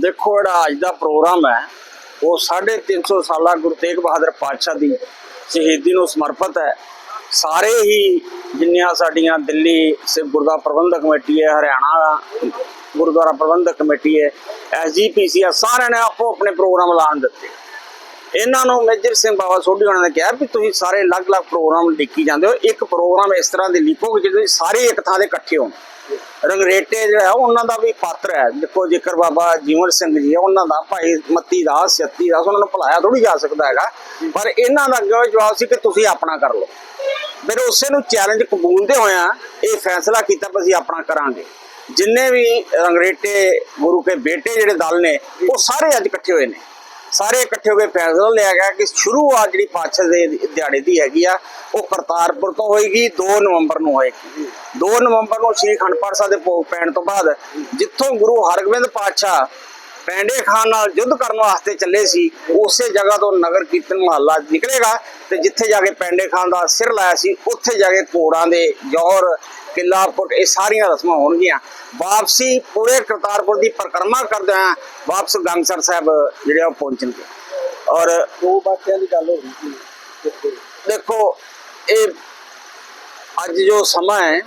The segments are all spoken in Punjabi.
ਦੇਖੋ ਜਿਹੜਾ ਅੱਜ ਦਾ ਪ੍ਰੋਗਰਾਮ ਹੈ, ਉਹ 350 ਸਾਲਾ ਗੁਰੂ ਤੇਗ ਬਹਾਦਰ ਪਾਤਸ਼ਾਹ ਦੀ ਸ਼ਹੀਦੀ ਨੂੰ ਸਮਰਪਿਤ ਹੈ। ਸਾਰੇ ਹੀ ਜਿੰਨੀਆਂ ਸਾਡੀਆਂ ਦਿੱਲੀ ਸਿੱਖ ਗੁਰਦੁਆਰਾ ਪ੍ਰਬੰਧਕ ਕਮੇਟੀ ਹੈ, ਹਰਿਆਣਾ ਗੁਰਦੁਆਰਾ ਪ੍ਰਬੰਧਕ ਕਮੇਟੀ ਹੈ ਐਸਜੀਪੀਸੀ ਆ ਸਾਰਿਆਂ ਨੇ ਆਪੋ ਆਪਣੇ ਪ੍ਰੋਗਰਾਮ ਐਲਾਨ ਦਿੱਤੇ। ਇਹਨਾਂ ਨੂੰ ਮੇਜਰ ਸਿੰਘ ਬਾਬਾ ਸੋਢੀ ਹੋਣਾ ਨੇ ਕਿਹਾ ਵੀ ਤੁਸੀਂ ਸਾਰੇ ਅਲੱਗ-ਅਲੱਗ ਪ੍ਰੋਗਰਾਮ ਲਿਖੀ ਜਾਂਦੇ ਹੋ। ਇੱਕ ਪ੍ਰੋਗਰਾਮ ਇਸ ਤਰ੍ਹਾਂ ਦੇ ਲਿਖੋ ਕਿ ਜਿਹਦੇ ਸਾਰੇ ਇੱਕ ਥਾਂ ਦੇ ਇਕੱਠੇ ਹੋਣ ਰੰਗਰੇਟੇ ਜਿਹੜਾ ਉਹਨਾਂ ਦਾ ਵੀ ਪਾਤਰ ਹੈ। ਦੇਖੋ, ਜੇਕਰ ਬਾਬਾ ਜੀਵਨ ਸਿੰਘ ਜੀ ਉਹਨਾਂ ਦਾ ਭਾਈ ਮੱਤੀ ਦਾਸ ਸੱਤੀ ਦਾਸ, ਉਹਨਾਂ ਨੂੰ ਭੁਲਾਇਆ ਥੋੜੀ ਜਾ ਸਕਦਾ ਹੈਗਾ। ਪਰ ਇਹਨਾਂ ਦਾ ਅੱਗੇ ਜਵਾਬ ਸੀ ਕਿ ਤੁਸੀਂ ਆਪਣਾ ਕਰ ਲਓ। ਫਿਰ ਉਸੇ ਨੂੰ ਚੈਲੰਜ ਕਬੂਲਦੇ ਹੋਇਆ ਇਹ ਫੈਸਲਾ ਕੀਤਾ ਵੀ ਅਸੀਂ ਆਪਣਾ ਕਰਾਂਗੇ। ਜਿੰਨੇ ਵੀ ਰੰਗਰੇਟੇ ਗੁਰੂ ਕੇ ਬੇਟੇ ਜਿਹੜੇ ਦਲ ਨੇ, ਉਹ ਸਾਰੇ ਅੱਜ ਇਕੱਠੇ ਹੋਏ ਨੇ। ਸਾਰੇ ਇਕੱਠੇ ਹੋ ਕੇ ਫੈਸਲਾ ਲਿਆ ਗਿਆ ਕਿ ਸ਼ੁਰੂਆਤ ਜਿਹੜੀ ਪਾਤਸ਼ਾਹ ਦੇ ਦਿਹਾੜੇ ਦੀ ਹੈਗੀ ਆ, ਉਹ ਕਰਤਾਰਪੁਰ ਤੋਂ ਹੋਏਗੀ 2 ਨਵੰਬਰ ਨੂੰ ਹੋਏਗੀ। 2 ਨਵੰਬਰ ਨੂੰ ਸ੍ਰੀ ਅਖੰਡ ਪਾਠ ਸਾਹਿਬ ਦੇ ਭੋਗ ਪੈਣ ਤੋਂ ਬਾਅਦ ਜਿੱਥੋਂ ਗੁਰੂ ਹਰਗੋਬਿੰਦ ਪਾਤਸ਼ਾਹ ਪੈਂਡੇ ਖਾਨ ਨਾਲ ਯੁੱਧ ਕਰਨ ਵਾਸਤੇ ਚੱਲੇ ਸੀ, ਉਸੇ ਜਗ੍ਹਾ ਤੋਂ ਨਗਰ ਕੀਰਤਨ ਮਹੱਲਾ ਨਿਕਲੇਗਾ ਤੇ ਜਿੱਥੇ ਜਾ ਕੇ ਪੈਂਡੇ ਖਾਨ ਦਾ ਸਿਰ ਲਾਇਆ ਸੀ, ਉੱਥੇ ਜਾ ਕੇ ਘੋੜਾਂ ਦੇ ਜੌਹਰ ਕਿਲਾ ਇਹ ਸਾਰੀਆਂ ਰਸਮਾਂ ਹੋਣਗੀਆਂ। ਵਾਪਸੀ ਪੂਰੇ ਕਰਤਾਰਪੁਰ ਦੀ ਪਰਿਕਰਮਾ ਕਰਦੇ ਆ ਵਾਪਸ ਗੰਗਸਰ ਸਾਹਿਬ ਜਿਹੜੇ ਆ ਪਹੁੰਚਣਗੇ। ਔਰ ਦੋ ਬਾਤਿਆਂ ਦੀ ਗੱਲ ਹੋ ਰਹੀ ਸੀ। ਦੇਖੋ ਇਹ ਅੱਜ ਜੋ ਸਮਾਂ ਹੈ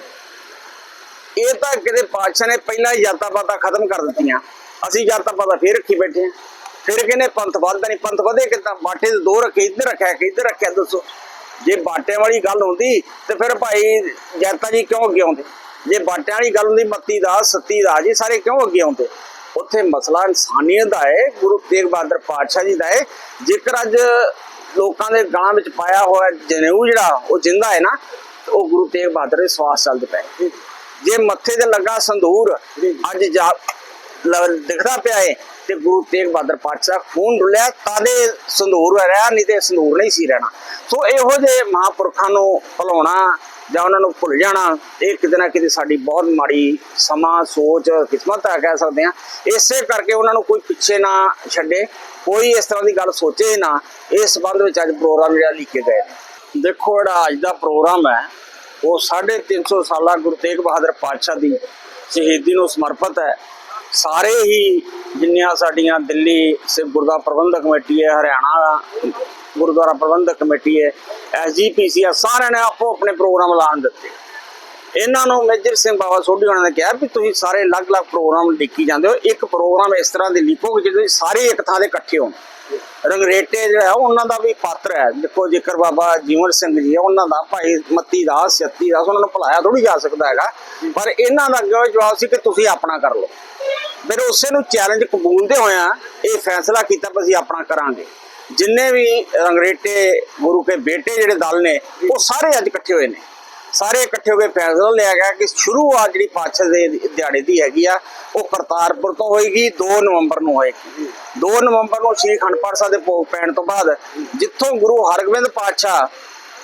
ਇਹ ਤਾਂ ਕਿਤੇ ਪਾਤਸ਼ਾਹ ਨੇ ਪਹਿਲਾਂ ਹੀ ਜਾਤਾਂ ਪਾਤਾਂ ਖਤਮ ਕਰ ਦਿੱਤੀਆਂ। ਅਸੀਂ ਜਾਤਾਂ ਪਾਤਾਂ ਫੇਰ ਰੱਖੀ ਬੈਠੇ ਹਾਂ। ਫਿਰ ਕਹਿੰਦੇ ਪੰਥ ਵੱਧਦਾ ਨਹੀਂ ਪੰਥ ਵਧੇ ਕਿਦਾਂ? ਬਾਟੇ ਦੇ ਦੋ ਰੱਖੇ ਇੱਧਰ ਰੱਖਿਆ ਕਿ ਇੱਧਰ ਰੱਖਿਆ ਦੱਸੋ। ਜੇ ਬਾਟਿਆਂ ਵਾਲੀ ਗੱਲ ਹੁੰਦੀ ਤੇ ਫਿਰ ਭਾਈ ਜਾਤਾਂ ਜੀ ਕਿਉਂ ਅੱਗੇ ਆਉਂਦੇ? ਜੇ ਬਾਟਿਆਂ ਵਾਲੀ ਗੱਲ ਹੁੰਦੀ ਮੱਤੀ ਦਾ ਸੱਤੀ ਦਾ ਜੀ ਸਾਰੇ ਕਿਉਂ ਅੱਗੇ ਆਉਂਦੇ? ਉੱਥੇ ਮਸਲਾ ਇਨਸਾਨੀਅਤ ਦਾ ਹੈ ਗੁਰੂ ਤੇਗ ਬਹਾਦਰ ਪਾਤਸ਼ਾਹ ਜੀ ਦਾ ਹੈ। ਜੇਕਰ ਅੱਜ ਲੋਕਾਂ ਦੇ ਗਲਾਂ ਵਿੱਚ ਪਾਇਆ ਹੋਇਆ ਜਨੇਊ ਜਿਹੜਾ ਉਹ ਜਿੰਦਾ ਹੈ ਨਾ ਉਹ ਗੁਰੂ ਤੇਗ ਬਹਾਦਰ ਦੇ ਸਵਾਸ ਚੱਲਦੇ ਪਏ ਜੇ ਮੱਥੇ ਤੇ ਲੱਗਾ ਸੰਧੂਰ ਅੱਜ ਦਿਖਦਾ ਪਿਆ ਹੈ ਤੇ ਗੁਰੂ ਤੇਗ ਬਹਾਦਰ ਪਾਤਸ਼ਾਹ ਖੂਨ ਡੁੱਲਿਆ ਤਾਦੇ ਸੰਧੂਰ ਰਿਹਾ ਨਹੀਂ ਤੇ ਸੰਧੂਰ ਨਹੀਂ ਸੀ ਰਹਿਣਾ। ਸੋ ਇਹੋ ਜਿਹੇ ਮਹਾਂਪੁਰਖਾਂ ਨੂੰ ਭੁਲਾਉਣਾ ਜਾਂ ਉਹਨਾਂ ਨੂੰ ਭੁੱਲ ਜਾਣਾ, ਇਹ ਕਿਤੇ ਨਾ ਕਿਤੇ ਸਾਡੀ ਬਹੁਤ ਮਾੜੀ ਸਮਾਂ, ਸੋਚ, ਕਿਸਮਤ ਹੈ ਕਹਿ ਸਕਦੇ ਹਾਂ। ਇਸੇ ਕਰਕੇ ਉਹਨਾਂ ਨੂੰ ਕੋਈ ਪਿੱਛੇ ਨਾ ਛੱਡੇ, ਕੋਈ ਇਸ ਤਰ੍ਹਾਂ ਦੀ ਗੱਲ ਸੋਚੇ ਨਾ, ਇਸ ਸੰਬੰਧ ਵਿੱਚ ਅੱਜ ਪ੍ਰੋਗਰਾਮ ਜਿਹੜਾ ਲਿਖੇ ਗਏ ਦੇਖੋ ਜਿਹੜਾ ਅੱਜ ਦਾ ਪ੍ਰੋਗਰਾਮ ਹੈ, ਉਹ 350 ਸਾਲਾ ਗੁਰੂ ਤੇਗ ਬਹਾਦਰ ਪਾਤਸ਼ਾਹ ਦੀ ਸ਼ਹੀਦੀ ਨੂੰ ਸਮਰਪਿਤ ਹੈ। ਸਾਰੇ ਹੀ ਜਿੰਨੀਆਂ ਸਾਡੀਆਂ ਦਿੱਲੀ ਸਿੱਖ ਗੁਰਦੁਆਰਾ ਪ੍ਰਬੰਧਕ ਕਮੇਟੀ ਹੈ, ਹਰਿਆਣਾ ਗੁਰਦੁਆਰਾ ਪ੍ਰਬੰਧਕ ਕਮੇਟੀ ਹੈ ਐਸਜੀਪੀਸੀ ਆ ਸਾਰਿਆਂ ਨੇ ਆਪੋ ਆਪਣੇ ਪ੍ਰੋਗਰਾਮ ਐਲਾਨ ਦਿੱਤੇ। ਇਹਨਾਂ ਨੂੰ ਮੇਜਰ ਸਿੰਘ ਬਾਬਾ ਸੋਢੀ ਹੋਣਾ ਨੇ ਕਿਹਾ ਵੀ ਤੁਸੀਂ ਸਾਰੇ ਅਲੱਗ-ਅਲੱਗ ਪ੍ਰੋਗਰਾਮ ਲਿਖੀ ਜਾਂਦੇ ਹੋ। ਇੱਕ ਪ੍ਰੋਗਰਾਮ ਇਸ ਤਰ੍ਹਾਂ ਦੇ ਲਿਖੋ ਕਿ ਜਿਹਦੇ ਸਾਰੇ ਇੱਕ ਥਾਂ ਤੇ ਇਕੱਠੇ ਹੋਣ। ਰੰਗਰੇਟੇ ਜਿਹੜਾ ਉਹਨਾਂ ਦਾ ਵੀ ਪਾਤਰ ਹੈ। ਦੇਖੋ, ਜੇਕਰ ਬਾਬਾ ਜੀਵਨ ਸਿੰਘ ਜੀ ਉਹਨਾਂ ਦਾ ਭਾਈ ਮੱਤੀ ਦਾਸ ਸੱਤੀ ਦਾਸ, ਉਹਨਾਂ ਨੂੰ ਭੁਲਾਇਆ ਥੋੜੀ ਜਾ ਸਕਦਾ ਹੈਗਾ। ਪਰ ਇਹਨਾਂ ਦਾ ਅੱਗੇ ਜਵਾਬ ਸੀ ਕਿ ਤੁਸੀਂ ਆਪਣਾ ਕਰ ਲਓ। ਫਿਰ ਉਸੇ ਨੂੰ ਚੈਲੰਜ ਕਬੂਲਦੇ ਹੋਇਆ ਇਹ ਫੈਸਲਾ ਕੀਤਾ ਵੀ ਅਸੀਂ ਆਪਣਾ ਕਰਾਂਗੇ। ਜਿੰਨੇ ਵੀ ਰੰਗਰੇਟੇ ਗੁਰੂ ਕੇ ਬੇਟੇ ਜਿਹੜੇ ਦਲ ਨੇ, ਉਹ ਸਾਰੇ ਅੱਜ ਇਕੱਠੇ ਹੋਏ ਨੇ। ਸਾਰੇ ਇਕੱਠੇ ਹੋ ਕੇ ਫੈਸਲਾ ਲਿਆ ਗਿਆ ਕਿ ਸ਼ੁਰੂਆਤ ਜਿਹੜੀ ਪਾਤਸ਼ਾਹ ਦੇ ਦਿਹਾੜੇ ਦੀ ਹੈਗੀ ਆ, ਉਹ ਕਰਤਾਰਪੁਰ ਤੋਂ ਹੋਏਗੀ 2 ਨਵੰਬਰ ਨੂੰ ਹੋਏਗੀ। 2 ਨਵੰਬਰ ਨੂੰ ਸ੍ਰੀ ਅਖੰਡ ਪਾਠ ਸਾਹਿਬ ਦੇ ਭੋਗ ਪੈਣ ਤੋਂ ਬਾਅਦ ਜਿੱਥੋਂ ਗੁਰੂ ਹਰਗੋਬਿੰਦ ਪਾਤਸ਼ਾਹ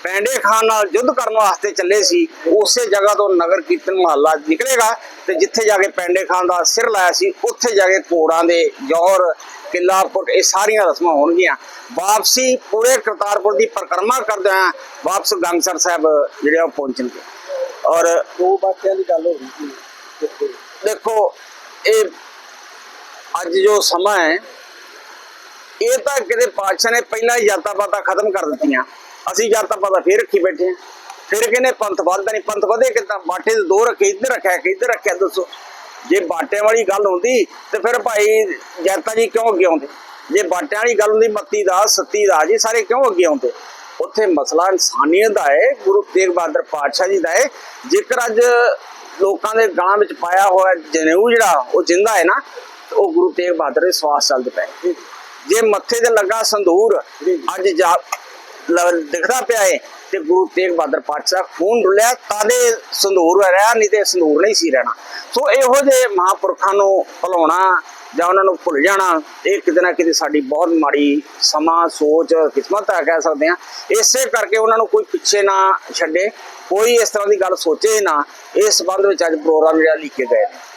ਪੈਂਡੇ ਖਾਨ ਨਾਲ ਯੁੱਧ ਕਰਨ ਵਾਸਤੇ ਚੱਲੇ ਸੀ ਉਸੇ ਜਗ੍ਹਾ ਤੋਂ ਨਗਰ ਕੀਰਤਨ ਮਹੱਲਾ ਨਿਕਲੇਗਾ ਤੇ ਜਿੱਥੇ ਜਾ ਕੇ ਪੈਂਡੇ ਖਾਨ ਦਾ ਸਿਰ ਲਾਇਆ ਸੀ ਉੱਥੇ ਜਾ ਕੇ ਘੋੜਾਂ ਦੇ ਜੌਹਰ ਕਿਲਾ ਪੁੱਟ ਇਹ ਸਾਰੀਆਂ ਰਸਮਾਂ ਹੋਣਗੀਆਂ। ਵਾਪਸੀ ਪੂਰੇ ਕਰਤਾਰਪੁਰ ਦੀ ਪਰਿਕਰਮਾ ਕਰਦੇ ਆ ਵਾਪਸ ਗੰਗਸਰ ਸਾਹਿਬ ਜਿਹੜੇ ਆ ਉਹ ਪਹੁੰਚਣਗੇ। ਔਰ ਦੋ ਬਾਤਿਆਂ ਦੀ ਗੱਲ ਹੋ ਰਹੀ ਸੀ। ਦੇਖੋ ਇਹ ਅੱਜ ਜੋ ਸਮਾਂ ਹੈ ਇਹ ਤਾਂ ਕਿਤੇ ਪਾਤਸ਼ਾਹ ਨੇ ਪਹਿਲਾਂ ਹੀ ਜਾਤਾਂ ਪਾਤਾਂ ਖਤਮ ਕਰ ਦਿੱਤੀਆਂ। ਅਸੀਂ ਜਾਤਾਂ ਪਾਤਾਂ ਫੇਰ ਰੱਖੀ ਬੈਠੇ ਹਾਂ। ਫਿਰ ਕਹਿੰਦੇ ਪੰਥ ਵੱਧਦਾ ਨਹੀਂ ਪੰਥ ਵਧੇ ਕਿਦਾਂ? ਬਾਟੇ ਦੇ ਦੋ ਰੱਖੇ ਇੱਧਰ ਰੱਖਿਆ ਕਿ ਇੱਧਰ ਰੱਖਿਆ ਦੱਸੋ। ਜੇ ਬਾਟਿਆਂ ਵਾਲੀ ਗੱਲ ਹੁੰਦੀ ਤੇ ਫਿਰ ਭਾਈ ਜਾਤਾਂ ਜੀ ਕਿਉਂ ਅੱਗੇ ਆਉਂਦੇ? ਜੇ ਬਾਟਿਆਂ ਵਾਲੀ ਗੱਲ ਹੁੰਦੀ ਮੱਤੀ ਦਾ ਸੱਤੀ ਦਾ ਜੀ ਸਾਰੇ ਕਿਉਂ ਅੱਗੇ ਆਉਂਦੇ? ਉੱਥੇ ਮਸਲਾ ਇਨਸਾਨੀਅਤ ਦਾ ਹੈ ਗੁਰੂ ਤੇਗ ਬਹਾਦਰ ਪਾਤਸ਼ਾਹ ਜੀ ਦਾ ਹੈ। ਜੇਕਰ ਅੱਜ ਲੋਕਾਂ ਦੇ ਗਲਾਂ ਵਿੱਚ ਪਾਇਆ ਹੋਇਆ ਜਨੇਊ ਜਿਹੜਾ ਉਹ ਜਿੰਦਾ ਹੈ ਨਾ ਤੇ ਉਹ ਗੁਰੂ ਤੇਗ ਬਹਾਦਰ ਦੇ ਸਵਾਸ ਚੱਲਦੇ ਪਏ ਜੇ ਮੱਥੇ ਤੇ ਲੱਗਾ ਸੰਧੂਰ ਅੱਜ ਦਿਖਦਾ ਪਿਆ ਹੈ ਤੇ ਗੁਰੂ ਤੇਗ ਬਹਾਦਰ ਪਾਤਸ਼ਾਹ ਖੂਨ ਡੁੱਲਿਆ ਤਾਦੇ ਸੰਧੂਰ ਰਿਹਾ ਨਹੀਂ ਤੇ ਸੰਧੂਰ ਨਹੀਂ ਸੀ ਰਹਿਣਾ। ਸੋ ਇਹੋ ਜਿਹੇ ਮਹਾਂਪੁਰਖਾਂ ਨੂੰ ਭੁਲਾਉਣਾ ਜਾਂ ਉਹਨਾਂ ਨੂੰ ਭੁੱਲ ਜਾਣਾ, ਇਹ ਕਿਤੇ ਨਾ ਕਿਤੇ ਸਾਡੀ ਬਹੁਤ ਮਾੜੀ ਸਮਾਂ, ਸੋਚ, ਕਿਸਮਤ ਹੈ ਕਹਿ ਸਕਦੇ ਹਾਂ। ਇਸੇ ਕਰਕੇ ਉਹਨਾਂ ਨੂੰ ਕੋਈ ਪਿੱਛੇ ਨਾ ਛੱਡੇ, ਕੋਈ ਇਸ ਤਰ੍ਹਾਂ ਦੀ ਗੱਲ ਸੋਚੇ ਨਾ। ਇਸ ਸੰਬੰਧ ਵਿੱਚ ਅੱਜ ਪ੍ਰੋਗਰਾਮ ਜਿਹੜਾ ਲਿਖੇ ਗਏ ਨੇ।